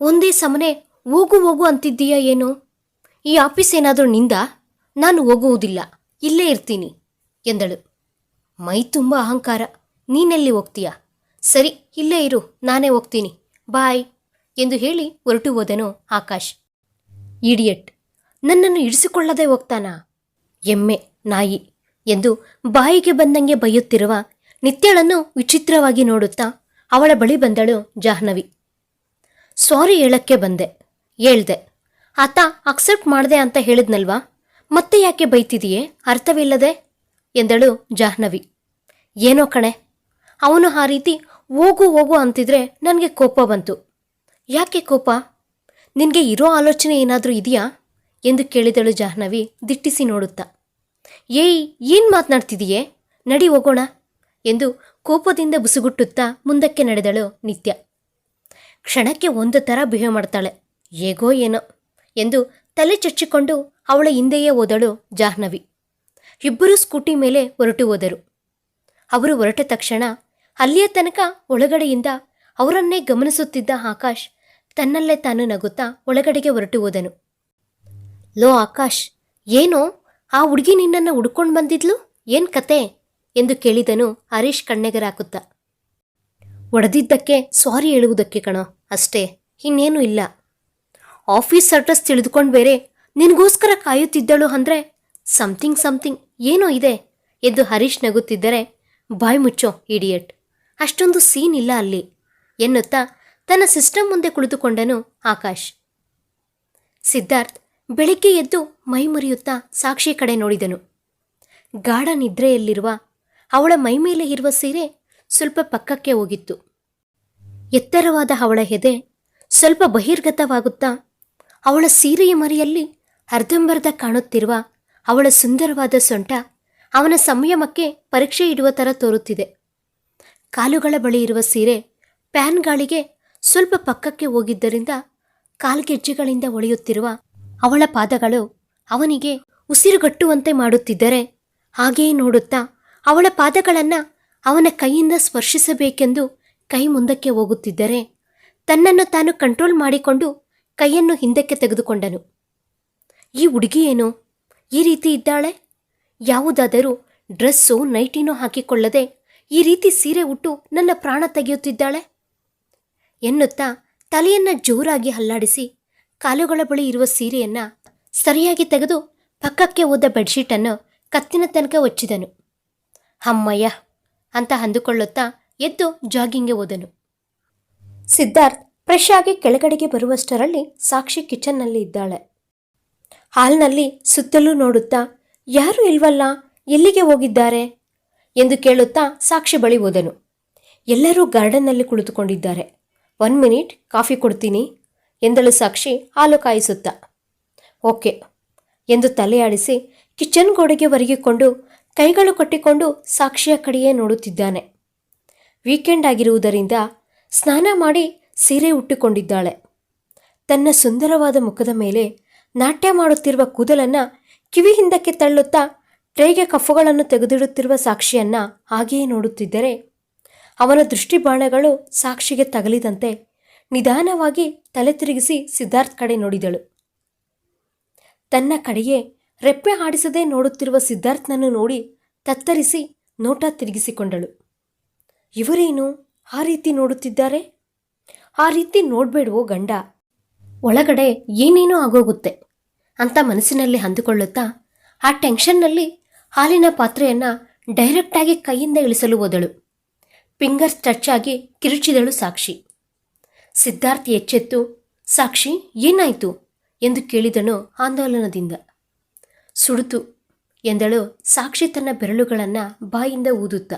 ಒಂದೇ ಸಮನೆ ಹೋಗು ಹೋಗು ಅಂತಿದ್ದೀಯಾ ಏನು? ಈ ಆಫೀಸ್ ಏನಾದರೂ ನಿಂದ? ನಾನು ಹೋಗುವುದಿಲ್ಲ, ಇಲ್ಲೇ ಇರ್ತೀನಿ, ಎಂದಳು. ಮೈ ತುಂಬ ಅಹಂಕಾರ, ನೀನೆಲ್ಲಿ ಹೋಗ್ತೀಯಾ? ಸರಿ, ಇಲ್ಲೇ ಇರು, ನಾನೇ ಹೋಗ್ತೀನಿ, ಬಾಯ್, ಎಂದು ಹೇಳಿ ಹೊರಟು ಹೋದನು ಆಕಾಶ್. ಇಡಿಯಟ್, ನನ್ನನ್ನು ಇಡಿಸಿಕೊಳ್ಳದೆ ಹೋಗ್ತಾನಾ? ಎಮ್ಮೆ, ನಾಯಿ ಎಂದು ಬಾಯಿಗೆ ಬಂದಂಗೆ ಬೈಯುತ್ತಿರುವ ನಿತ್ಯಳನ್ನು ವಿಚಿತ್ರವಾಗಿ ನೋಡುತ್ತಾ ಅವಳ ಬಳಿ ಬಂದಳು ಜಾಹ್ನವಿ. ಸಾರಿ ಹೇಳಕ್ಕೆ ಬಂದೆ. ಹೇಳ್ದೆ ಆತ ಅಕ್ಸೆಪ್ಟ್ ಮಾಡಿದೆ ಅಂತ ಹೇಳಿದ್ನಲ್ವಾ? ಮತ್ತೆ ಯಾಕೆ ಬೈತಿದೆಯೇ? ಅರ್ಥವಿಲ್ಲದೆ? ಎಂದಳು ಜಾಹ್ನವಿ. ಏನೋ ಕಣೆ. ಅವನು ಆ ರೀತಿ ಹೋಗು ಹೋಗು ಅಂತಿದ್ರೆ ನನಗೆ ಕೋಪ ಬಂತು. ಯಾಕೆ ಕೋಪ? ನಿನಗೆ ಇರೋ ಆಲೋಚನೆ ಏನಾದರೂ ಇದೆಯಾ? ಎಂದು ಕೇಳಿದಳು ಜಾಹ್ನವಿ ದಿಟ್ಟಿಸಿ ನೋಡುತ್ತಾ. ಏಯ್, ಏನು ಮಾತನಾಡ್ತಿದೀಯೇ? ನಡಿ ಹೋಗೋಣ ಎಂದು ಕೋಪದಿಂದ ಬುಸುಗುಟ್ಟುತ್ತಾ ಮುಂದಕ್ಕೆ ನಡೆದಳು ನಿತ್ಯ. ಕ್ಷಣಕ್ಕೆ ಒಂದು ಥರ ಬಿಹೇವ್ ಮಾಡ್ತಾಳೆ. ಹೇಗೋ ಏನೋ ಎಂದು ತಲೆ ಚಚ್ಚಿಕೊಂಡು ಅವಳ ಹಿಂದೆಯೇ ಹೋದಳು ಜಾಹ್ನವಿ. ಇಬ್ಬರೂ ಸ್ಕೂಟಿ ಮೇಲೆ ಹೊರಟು ಹೋದರು. ಅವರು ಹೊರಟ ತಕ್ಷಣ ಅಲ್ಲಿಯ ತನಕ ಒಳಗಡೆಯಿಂದ ಅವರನ್ನೇ ಗಮನಿಸುತ್ತಿದ್ದ ಆಕಾಶ್ ತನ್ನಲ್ಲೇ ತಾನು ನಗುತ್ತಾ ಒಳಗಡೆಗೆ ಹೊರಟು ಹೋದನು. ಲೋ ಆಕಾಶ್, ಏನೋ? ಆ ಹುಡುಗಿ ನಿನ್ನನ್ನು ಹುಡ್ಕೊಂಡು ಬಂದಿದ್ಲು? ಏನು ಕತೆ? ಎಂದು ಕೇಳಿದನು ಹರೀಶ್ ಕಣ್ಣೆಗರಾಕುತ್ತ. ಒಡೆದಿದ್ದಕ್ಕೆ, ಸಾರಿ ಹೇಳುವುದಕ್ಕೆ ಕಣೋ, ಅಷ್ಟೇ, ಇನ್ನೇನು ಇಲ್ಲ. ಆಫೀಸ್ ಅಡ್ರೆಸ್ ತಿಳಿದುಕೊಂಡು ಬೇರೆ, ನಿನಗೋಸ್ಕರ ಕಾಯುತ್ತಿದ್ದಳು ಅಂದರೆ ಸಮಥಿಂಗ್ ಸಮಥಿಂಗ್ ಏನೋ ಇದೆ, ಎಂದು ಹರೀಶ್ ನಗುತ್ತಿದ್ದರೆ, ಬಾಯ್ ಮುಚ್ಚೋ ಇಡಿಯಟ್ ಅಷ್ಟೊಂದು ಸೀನ್ ಇಲ್ಲ ಅಲ್ಲಿ, ಎನ್ನುತ್ತಾ ತನ್ನ ಸಿಸ್ಟಮ್ ಮುಂದೆ ಕುಳಿತುಕೊಂಡನು ಆಕಾಶ್. ಸಿದ್ಧಾರ್ಥ್ ಬೆಳಿಗ್ಗೆ ಎದ್ದು ಮೈ ಮುರಿಯುತ್ತಾ ಸಾಕ್ಷಿ ಕಡೆ ನೋಡಿದನು. ಗಾಢ ನಿದ್ರೆಯಲ್ಲಿರುವ ಅವಳ ಮೈ ಮೇಲೆ ಇರುವ ಸೀರೆ ಸ್ವಲ್ಪ ಪಕ್ಕಕ್ಕೆ ಹೋಗಿತ್ತು. ಎತ್ತರವಾದ ಅವಳ ಎದೆ ಸ್ವಲ್ಪ ಬಹಿರ್ಗತವಾಗುತ್ತಾ ಅವಳ ಸೀರೆಯ ಮರಿಯಲ್ಲಿ ಅರ್ಧಂಬರ್ಧ ಕಾಣುತ್ತಿರುವ ಅವಳ ಸುಂದರವಾದ ಸೊಂಟ ಅವನ ಸಂಯಮಕ್ಕೆ ಪರೀಕ್ಷೆ ಇಡುವ ಥರ ತೋರುತ್ತಿದೆ. ಕಾಲುಗಳ ಬಳಿ ಇರುವ ಸೀರೆ ಪ್ಯಾನ್ ಗಾಳಿಗೆ ಸ್ವಲ್ಪ ಪಕ್ಕಕ್ಕೆ ಹೋಗಿದ್ದರಿಂದ ಕಾಲ್ಗೆಜ್ಜೆಗಳಿಂದ ಒಳೆಯುತ್ತಿರುವ ಅವಳ ಪಾದಗಳು ಅವನಿಗೆ ಉಸಿರುಗಟ್ಟುವಂತೆ ಮಾಡುತ್ತಿದ್ದರೆ ಹಾಗೆಯೇ ನೋಡುತ್ತಾ ಅವಳ ಪಾದಗಳನ್ನು ಅವನ ಕೈಯಿಂದ ಸ್ಪರ್ಶಿಸಬೇಕೆಂದು ಕೈ ಮುಂದಕ್ಕೆ ಹೋಗುತ್ತಿದ್ದರೆ ತನ್ನನ್ನು ತಾನು ಕಂಟ್ರೋಲ್ ಮಾಡಿಕೊಂಡು ಕೈಯನ್ನು ಹಿಂದಕ್ಕೆ ತೆಗೆದುಕೊಂಡನು. ಈ ಹುಡುಗಿ ಏನು? ಈ ರೀತಿ ಇದ್ದಾಳೆ? ಯಾವುದಾದರೂ ಡ್ರೆಸ್ಸು, ನೈಟಿನೂ ಹಾಕಿಕೊಳ್ಳದೆ ಈ ರೀತಿ ಸೀರೆ ಉಟ್ಟು ನನ್ನ ಪ್ರಾಣ ತೆಗೆಯುತ್ತಿದ್ದಾಳೆ? ಎನ್ನುತ್ತಾ ತಲೆಯನ್ನು ಜೋರಾಗಿ ಹಲ್ಲಾಡಿಸಿ ಕಾಲುಗಳ ಬಳಿ ಇರುವ ಸೀರೆಯನ್ನ ಸರಿಯಾಗಿ ತೆಗೆದು ಪಕ್ಕಕ್ಕೆ ಹೋದ ಬೆಡ್ಶೀಟನ್ನು ಕತ್ತಿನ ತನಕ ಒಚ್ಚಿದನು. ಅಮ್ಮಯ್ಯ ಅಂತ ಅಂದುಕೊಳ್ಳುತ್ತಾ ಎದ್ದು ಜಾಗಿಂಗ್ಗೆ ಹೋದನು. ಸಿದ್ಧಾರ್ಥ್ ಫ್ರೆಶ್ ಆಗಿ ಕೆಳಗಡೆಗೆ ಬರುವಷ್ಟರಲ್ಲಿ ಸಾಕ್ಷಿ ಕಿಚನ್ನಲ್ಲಿ ಇದ್ದಾಳೆ. ಹಾಲ್ನಲ್ಲಿ ಸುತ್ತಲೂ ನೋಡುತ್ತಾ, ಯಾರೂ ಇಲ್ವಲ್ಲ, ಎಲ್ಲಿಗೆ ಹೋಗಿದ್ದಾರೆ? ಎಂದು ಕೇಳುತ್ತಾ ಸಾಕ್ಷಿ ಬಳಿ ಹೋದನು. ಎಲ್ಲರೂ ಗಾರ್ಡನ್ನಲ್ಲಿ ಕುಳಿತುಕೊಂಡಿದ್ದಾರೆ. ಒನ್ ಮಿನಿಟ್, ಕಾಫಿ ಕೊಡ್ತೀನಿ. ಎಂದಳು ಸಾಕ್ಷಿ ಹಾಲು ಕಾಯಿಸುತ್ತ ಓಕೆ ಎಂದು ತಲೆಯಾಡಿಸಿ ಕಿಚನ್ ಗೋಡೆಗೆ ಒರಗಿಕೊಂಡು ಕೈಗಳು ಕಟ್ಟಿಕೊಂಡು ಸಾಕ್ಷಿಯ ಕಡೆಯೇ ನೋಡುತ್ತಿದ್ದಾನೆ. ವೀಕೆಂಡ್ ಆಗಿರುವುದರಿಂದ ಸ್ನಾನ ಮಾಡಿ ಸೀರೆ ಉಟ್ಟುಕೊಂಡಿದ್ದಾಳೆ. ತನ್ನ ಸುಂದರವಾದ ಮುಖದ ಮೇಲೆ ನಾಟ್ಯ ಮಾಡುತ್ತಿರುವ ಕೂದಲನ್ನು ಕಿವಿ ಹಿಂದಕ್ಕೆ ತಳ್ಳುತ್ತಾ ಟ್ರೇಗೆ ಕಫುಗಳನ್ನು ತೆಗೆದಿಡುತ್ತಿರುವ ಸಾಕ್ಷಿಯನ್ನ ಹಾಗೆಯೇ ನೋಡುತ್ತಿದ್ದರೆ ಅವನ ದೃಷ್ಟಿಬಾಣಗಳು ಸಾಕ್ಷಿಗೆ ತಗಲಿದಂತೆ ನಿಧಾನವಾಗಿ ತಲೆ ತಿರುಗಿಸಿ ಸಿದ್ಧಾರ್ಥ್ ಕಡೆ ನೋಡಿದಳು. ತನ್ನ ಕಡೆಯೇ ರೆಪ್ಪೆ ಹಾಡಿಸದೆ ನೋಡುತ್ತಿರುವ ಸಿದ್ಧಾರ್ಥ್ನನ್ನು ನೋಡಿ ತತ್ತರಿಸಿ ನೋಟ ತಿರುಗಿಸಿಕೊಂಡಳು. ಇವರೇನು ಆ ರೀತಿ ನೋಡುತ್ತಿದ್ದಾರೆ? ಆ ರೀತಿ ನೋಡ್ಬೇಡುವೋ ಗಂಡ. ಒಳಗಡೆ ಏನೇನೋ ಆಗೋಗುತ್ತೆ ಅಂತ ಮನಸ್ಸಿನಲ್ಲಿ ಅಂದುಕೊಳ್ಳುತ್ತಾ ಆ ಟೆನ್ಷನ್ನಲ್ಲಿ ಹಾಲಿನ ಪಾತ್ರೆಯನ್ನ ಡೈರೆಕ್ಟಾಗಿ ಕೈಯಿಂದ ಇಳಿಸಲು ಹೋದಳು. ಫಿಂಗರ್ಸ್ ಟಚ್ ಆಗಿ ಕಿರುಚಿದಳು ಸಾಕ್ಷಿ. ಸಿದ್ಧಾರ್ಥ್ ಎಚ್ಚೆತ್ತು, ಸಾಕ್ಷಿ, ಏನಾಯಿತು? ಎಂದು ಕೇಳಿದನು ಆಂದೋಲನದಿಂದ. ಸುಡುತು, ಎಂದಳು ಸಾಕ್ಷಿ ತನ್ನ ಬೆರಳುಗಳನ್ನು ಬಾಯಿಂದ ಊದುತ್ತ.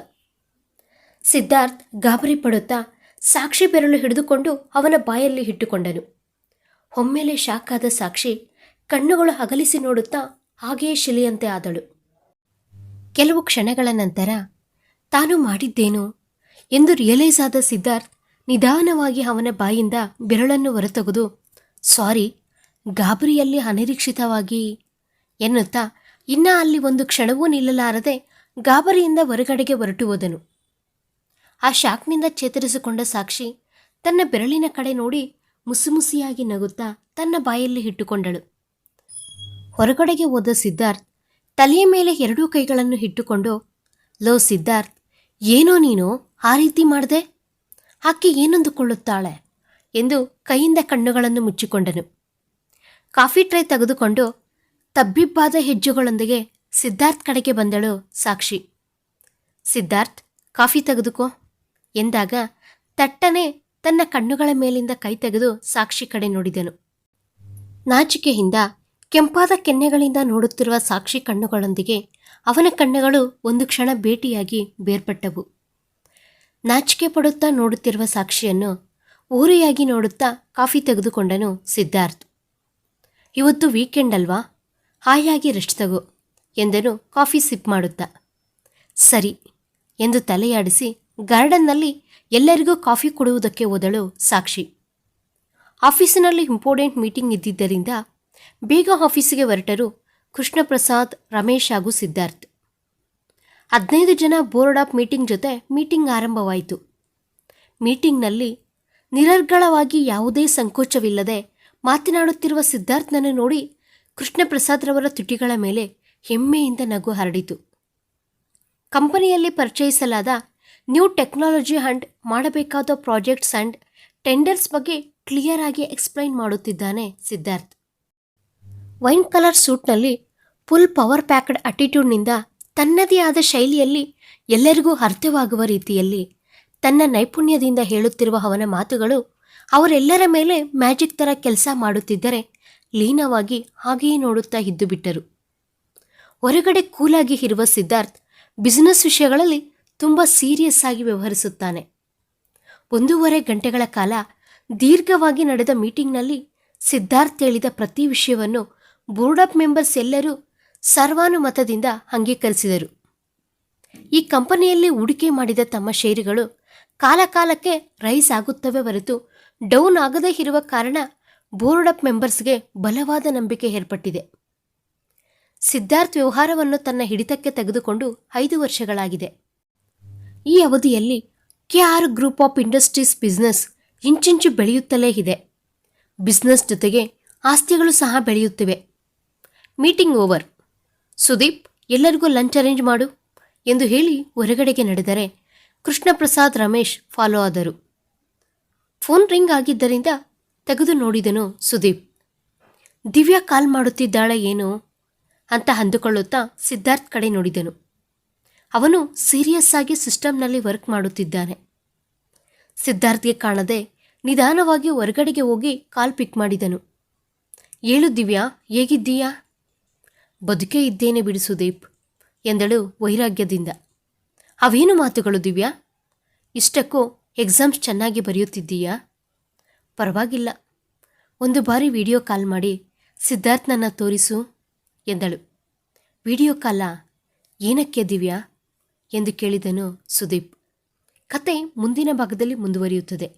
ಸಿದ್ಧಾರ್ಥ್ ಗಾಬರಿ ಪಡುತ್ತಾ ಸಾಕ್ಷಿ ಬೆರಳು ಹಿಡಿದುಕೊಂಡು ಅವನ ಬಾಯಲ್ಲಿ ಇಟ್ಟುಕೊಂಡನು. ಒಮ್ಮೆಲೆ ಶಾಕಾದ ಸಾಕ್ಷಿ ಕಣ್ಣುಗಳು ಅಗಲಿಸಿ ನೋಡುತ್ತಾ ಹಾಗೆಯೇ ಶಿಲೆಯಂತೆ ಆದಳು. ಕೆಲವು ಕ್ಷಣಗಳ ನಂತರ, ತಾನು ಮಾಡಿದ್ದೇನು? ಎಂದು ರಿಯಲೈಸ್ ಆದ ಸಿದ್ಧಾರ್ಥ್ ನಿಧಾನವಾಗಿ ಅವನ ಬಾಯಿಂದ ಬೆರಳನ್ನು ಹೊರತೆಗೆದು, ಸಾರಿ, ಗಾಬರಿಯಲ್ಲಿ ಅನಿರೀಕ್ಷಿತವಾಗಿ, ಎನ್ನುತ್ತಾ ಇನ್ನ ಅಲ್ಲಿ ಒಂದು ಕ್ಷಣವೂ ನಿಲ್ಲಲಾರದೆ ಗಾಬರಿಯಿಂದ ಹೊರಗಡೆಗೆ ಹೊರಟು ಹೋದನು. ಆ ಶಾಕ್ನಿಂದ ಚೇತರಿಸಿಕೊಂಡ ಸಾಕ್ಷಿ ತನ್ನ ಬೆರಳಿನ ಕಡೆ ನೋಡಿ ಮುಸುಮುಸಿಯಾಗಿ ನಗುತ್ತಾ ತನ್ನ ಬಾಯಲ್ಲಿ ಇಟ್ಟುಕೊಂಡಳು. ಹೊರಗಡೆಗೆ ಹೋದ ಸಿದ್ಧಾರ್ಥ್ ತಲೆಯ ಮೇಲೆ ಎರಡೂ ಕೈಗಳನ್ನು ಇಟ್ಟುಕೊಂಡು, ಲೋ ಸಿದ್ಧಾರ್ಥ್, ಏನೋ ನೀನು ಆ ರೀತಿ ಮಾಡಿದೆ? ಆಕೆ ಏನಂದುಕೊಳ್ಳುತ್ತಾಳೆ ಎಂದು ಕೈಯಿಂದ ಕಣ್ಣುಗಳನ್ನು ಮುಚ್ಚಿಕೊಂಡನು. ಕಾಫಿ ಟ್ರೈ ತೆಗೆದುಕೊಂಡು ತಬ್ಬಿಬ್ಬಾದ ಹೆಜ್ಜೆಗಳೊಂದಿಗೆ ಸಿದ್ಧಾರ್ಥ್ ಕಡೆಗೆ ಬಂದಳು ಸಾಕ್ಷಿ. ಸಿದ್ಧಾರ್ಥ್, ಕಾಫಿ ತೆಗೆದುಕೋ ಎಂದಾಗ ತಟ್ಟನೆ ತನ್ನ ಕಣ್ಣುಗಳ ಮೇಲಿಂದ ಕೈ ತೆಗೆದು ಸಾಕ್ಷಿ ಕಡೆ ನೋಡಿದನು. ನಾಚಿಕೆಯಿಂದ ಕೆಂಪಾದ ಕೆನ್ನೆಗಳಿಂದ ನೋಡುತ್ತಿರುವ ಸಾಕ್ಷಿ ಕಣ್ಣುಗಳೊಂದಿಗೆ ಅವನ ಕಣ್ಣುಗಳು ಒಂದು ಕ್ಷಣ ಭೇಟಿಯಾಗಿ ಬೇರ್ಪಟ್ಟವು. ನಾಚಿಕೆ ಪಡುತ್ತಾ ನೋಡುತ್ತಿರುವ ಸಾಕ್ಷಿಯನ್ನು ಊರೆಯಾಗಿ ನೋಡುತ್ತಾ ಕಾಫಿ ತೆಗೆದುಕೊಂಡನು ಸಿದ್ಧಾರ್ಥ್. ಇವತ್ತು ವೀಕೆಂಡ್ ಅಲ್ವಾ? ಹಾಯಾಗಿ ರೆಸ್ಟ್ ತಗೋ, ಎಂದನು ಕಾಫಿ ಸಿಪ್ ಮಾಡುತ್ತಾ. ಸರಿ, ಎಂದು ತಲೆಯಾಡಿಸಿ ಗಾರ್ಡನ್ನಲ್ಲಿ ಎಲ್ಲರಿಗೂ ಕಾಫಿ ಕೊಡುವುದಕ್ಕೆ ಹೋದಳು ಸಾಕ್ಷಿ. ಆಫೀಸಿನಲ್ಲಿ ಇಂಪಾರ್ಟೆಂಟ್ ಮೀಟಿಂಗ್ ಇದ್ದಿದ್ದರಿಂದ ಬೇಗ ಆಫೀಸಿಗೆ ಹೊರಟರು ಕೃಷ್ಣಪ್ರಸಾದ್, ರಮೇಶ್ ಹಾಗೂ ಸಿದ್ಧಾರ್ಥ್. ಹದಿನೈದು ಜನ ಬೋರ್ಡ್ ಆಫ್ ಮೀಟಿಂಗ್ ಜೊತೆ ಮೀಟಿಂಗ್ ಆರಂಭವಾಯಿತು. ಮೀಟಿಂಗ್ನಲ್ಲಿ ನಿರರ್ಗಳವಾಗಿ ಯಾವುದೇ ಸಂಕೋಚವಿಲ್ಲದೆ ಮಾತನಾಡುತ್ತಿರುವ ಸಿದ್ಧಾರ್ಥನನ್ನು ನೋಡಿ ಕೃಷ್ಣಪ್ರಸಾದ್ರವರ ತುಟಿಗಳ ಮೇಲೆ ಹೆಮ್ಮೆಯಿಂದ ನಗು ಹರಡಿತು. ಕಂಪನಿಯಲ್ಲಿ ಪರಿಚಯಿಸಲಾದ ನ್ಯೂ ಟೆಕ್ನಾಲಜಿ ಅಂಡ್ ಮಾಡಬೇಕಾದ ಪ್ರಾಜೆಕ್ಟ್ಸ್ ಅಂಡ್ ಟೆಂಡರ್ಸ್ ಬಗ್ಗೆ ಕ್ಲಿಯರ್ ಆಗಿ ಎಕ್ಸ್ಪ್ಲೈನ್ ಮಾಡುತ್ತಿದ್ದಾನೆ ಸಿದ್ಧಾರ್ಥ್. ವೈನ್ ಕಲರ್ ಸೂಟ್ನಲ್ಲಿ ಫುಲ್ ಪವರ್ ಪ್ಯಾಕ್ಡ್ ಅಟಿಟ್ಯೂಡ್ನಿಂದ ತನ್ನದೇ ಆದ ಶೈಲಿಯಲ್ಲಿ ಎಲ್ಲರಿಗೂ ಅರ್ಥವಾಗುವ ರೀತಿಯಲ್ಲಿ ತನ್ನ ನೈಪುಣ್ಯದಿಂದ ಹೇಳುತ್ತಿರುವ ಅವನ ಮಾತುಗಳು ಅವರೆಲ್ಲರ ಮೇಲೆ ಮ್ಯಾಜಿಕ್ ಥರ ಕೆಲಸ ಮಾಡುತ್ತಿದ್ದರೆ ಲೀನವಾಗಿ ಹಾಗೆಯೇ ನೋಡುತ್ತಾ ಇದ್ದು ಬಿಟ್ಟರು. ಹೊರಗಡೆ ಕೂಲಾಗಿ ಇರುವ ಸಿದ್ಧಾರ್ಥ್ ಬಿಸಿನೆಸ್ ವಿಷಯಗಳಲ್ಲಿ ತುಂಬ ಸೀರಿಯಸ್ ಆಗಿ ವ್ಯವಹರಿಸುತ್ತಾನೆ. ಒಂದೂವರೆ ಗಂಟೆಗಳ ಕಾಲ ದೀರ್ಘವಾಗಿ ನಡೆದ ಮೀಟಿಂಗ್ನಲ್ಲಿ ಸಿದ್ಧಾರ್ಥ್ ಹೇಳಿದ ಪ್ರತಿ ವಿಷಯವನ್ನು ಬೋರ್ಡ್ ಆಫ್ ಮೆಂಬರ್ಸ್ ಎಲ್ಲರೂ ಸರ್ವಾನುಮತದಿಂದ ಅಂಗೀಕರಿಸಿದರು ಈ ಕಂಪನಿಯಲ್ಲಿ ಹೂಡಿಕೆ ಮಾಡಿದ ತಮ್ಮ ಷೇರುಗಳು ಕಾಲಕಾಲಕ್ಕೆ ರೈಸ್ ಆಗುತ್ತವೆ ಹೊರತು ಡೌನ್ ಆಗದೇ ಇರುವ ಕಾರಣ ಬೋರ್ಡ್ ಆಫ್ ಮೆಂಬರ್ಸ್ಗೆ ಬಲವಾದ ನಂಬಿಕೆ ಏರ್ಪಟ್ಟಿದೆ. ಸಿದ್ಧಾರ್ಥ್ ವ್ಯವಹಾರವನ್ನು ತನ್ನ ಹಿಡಿತಕ್ಕೆ ತೆಗೆದುಕೊಂಡು ಐದು ವರ್ಷಗಳಾಗಿದೆ. ಈ ಅವಧಿಯಲ್ಲಿ K R group of industries business ಇಂಚಿಂಚು ಬೆಳೆಯುತ್ತಲೇ ಇದೆ. ಬಿಸ್ನೆಸ್ ಜೊತೆಗೆ ಆಸ್ತಿಗಳು ಸಹ ಬೆಳೆಯುತ್ತಿವೆ. Meeting over. ಸುದೀಪ್, ಎಲ್ಲರಿಗೂ ಲಂಚ್ ಅರೇಂಜ್ ಮಾಡು ಎಂದು ಹೇಳಿ ಹೊರಗಡೆಗೆ ನಡೆದರೆ ಕೃಷ್ಣಪ್ರಸಾದ್ ರಮೇಶ್ ಫಾಲೋ ಆದರು. ಫೋನ್ ರಿಂಗ್ ಆಗಿದ್ದರಿಂದ ತೆಗೆದು ನೋಡಿದನು ಸುದೀಪ್. ದಿವ್ಯಾ ಕಾಲ್ ಮಾಡುತ್ತಿದ್ದಾಳೆ ಏನು ಅಂತ ಅಂದುಕೊಳ್ಳುತ್ತಾ ಸಿದ್ಧಾರ್ಥ್ ಕಡೆ ನೋಡಿದನು. ಅವನು ಸೀರಿಯಸ್ ಆಗಿ ಸಿಸ್ಟಮ್ನಲ್ಲಿ ವರ್ಕ್ ಮಾಡುತ್ತಿದ್ದಾನೆ. ಸಿದ್ಧಾರ್ಥ್ಗೆ ಕಾಣದೆ ನಿಧಾನವಾಗಿ ಹೊರಗಡೆಗೆ ಹೋಗಿ ಕಾಲ್ ಪಿಕ್ ಮಾಡಿದನು. ಏಳು ದಿವ್ಯಾ, ಹೇಗಿದ್ದೀಯಾ? ಬದುಕೇ ಇದ್ದೇನೆ ಬಿಡು ಸುದೀಪ್, ಎಂದಳು ವೈರಾಗ್ಯದಿಂದ. ಅವೇನು ಮಾತುಗಳು ದಿವ್ಯಾ? ಇಷ್ಟಕ್ಕೂ ಎಕ್ಸಾಮ್ಸ್ ಚೆನ್ನಾಗಿ ಬರೆಯುತ್ತಿದ್ದೀಯಾ? ಪರವಾಗಿಲ್ಲ. ಒಂದು ಬಾರಿ ವಿಡಿಯೋ ಕಾಲ್ ಮಾಡಿ ಸಿದ್ಧಾರ್ಥನನ್ನು ತೋರಿಸು, ಎಂದಳು. ವಿಡಿಯೋ ಕಾಲ ಏನಕ್ಕೆ ದಿವ್ಯಾ? ಎಂದು ಕೇಳಿದನು ಸುದೀಪ್. ಕತೆ ಮುಂದಿನ ಭಾಗದಲ್ಲಿ ಮುಂದುವರಿಯುತ್ತದೆ.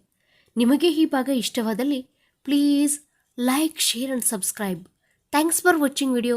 ನಿಮಗೆ ಈ ಭಾಗ ಇಷ್ಟವಾದಲ್ಲಿ please like, share and subscribe. Thanks for watching video.